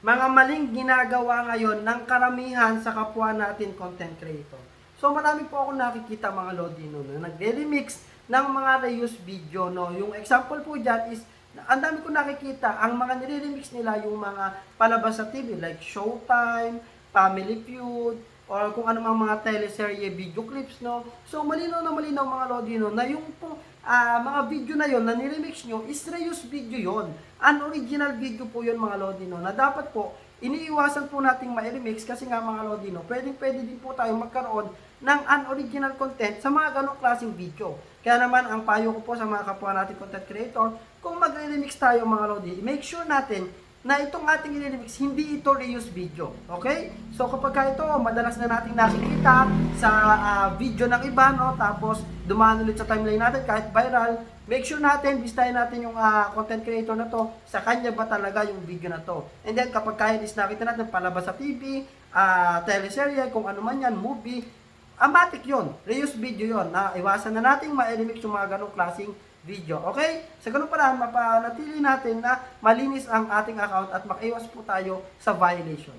mga maling ginagawa ngayon ng karamihan sa kapwa natin content creator. So marami po ako nakikita mga Lodi no, na nagre-remix ng mga reuse video. No? Yung example po dyan is, ang dami ko nakikita, ang mga nire-remix nila yung mga palabas sa TV like Showtime, Family Feud, or kung ano mang mga teleserye, video clips, no? So, malinaw na malinaw mga Lodi, no, na yung pong ah, mga video na yon na niremix nyo is reuse video yon Unoriginal video po yon mga Lodi, no, na dapat po, iniiwasan po nating ma-remix kasi nga mga Lodi, no, pwedeng pwede din po tayo magkaroon ng unoriginal content sa mga ganong klaseng video. Kaya naman, ang payo ko po sa mga kapwa natin content creator, kung magre-remix tayo mga Lodi, make sure natin na itong ating i-remix, hindi ito reuse video. Okay? So kapag ka ito, madalas na nating nakikita sa ah, video ng iba, no? tapos dumaan ulit sa timeline natin kahit viral, make sure natin, bistahin natin yung ah, content creator na to, sa kanya ba talaga yung video na to. And then kapag kaya is nakita natin palabas sa TV, ah, teleserye, kung ano man yan, movie, Amatic yon, reuse video yon. Na iwasan na nating ma-remix yung mga ganong klaseng video. Okay? Sa ganun paraan, mapanatili natin na malinis ang ating account at makaiwas po tayo sa violation.